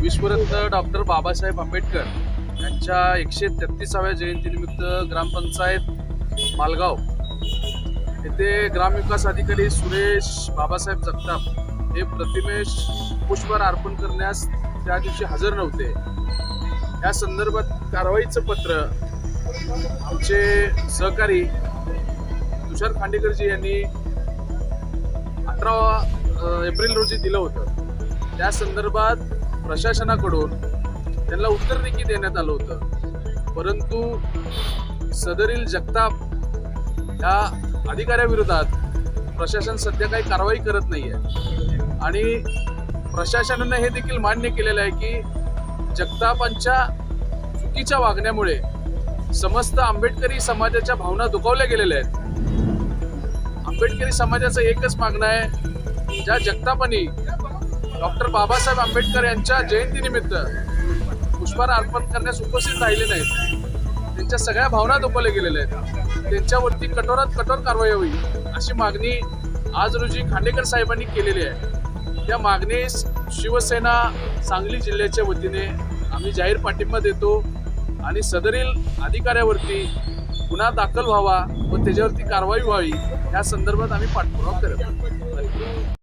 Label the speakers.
Speaker 1: विश्वरत्न doctor Babasaheb Ambedkar यांच्या एकशे तेहतीसाव्या जयंतीनिमित्त ग्रामपंचायत मालगाव येथे ग्रामविकास अधिकारी सुरेश बाबासाहेब जगताप हे प्रतिमेश पुष्पहार अर्पण करण्यास त्या दिवशी हजर नव्हते. या संदर्भात कारवाईचं पत्र आमचे सहकारी तुषार खांडेकरजी यांनी अठरा एप्रिल रोजी दिलं होतं. त्या संदर्भात प्रशासनाकडून त्यांना उत्तर देखील देण्यात आलं होतं. परंतु सदरील जगताप या अधिकाऱ्याविरोधात प्रशासन सध्या काही कारवाई करत नाही आहे आणि प्रशासनानं हे देखील मान्य केलेलं आहे की जगतापांच्या चुकीच्या वागण्यामुळे समस्त आंबेडकरी समाजाच्या भावना दुखावल्या गेलेल्या आहेत. आंबेडकरी समाजाचं एकच मागणं आहे ज्या जगतापांनी डॉक्टर बाबासाहेब आंबेडकर यांच्या जयंतीनिमित्त पुष्पहार अर्पण करण्यास उपस्थित राहिले नाहीत. त्यांच्या सगळ्या भावना दुखवल्या गेलेल्या आहेत. त्यांच्यावरती कठोरात कठोर कारवाई व्हावी अशी मागणी आज रोजी खांडेकर साहेबांनी केलेली आहे. त्या मागणीस शिवसेना सांगली जिल्ह्याच्या वतीने आम्ही जाहीर पाठिंबा देतो आणि सदरील अधिकाऱ्यावरती गुन्हा दाखल व्हावा व त्याच्यावरती कारवाई व्हावी या संदर्भात आम्ही पाठपुरावा करत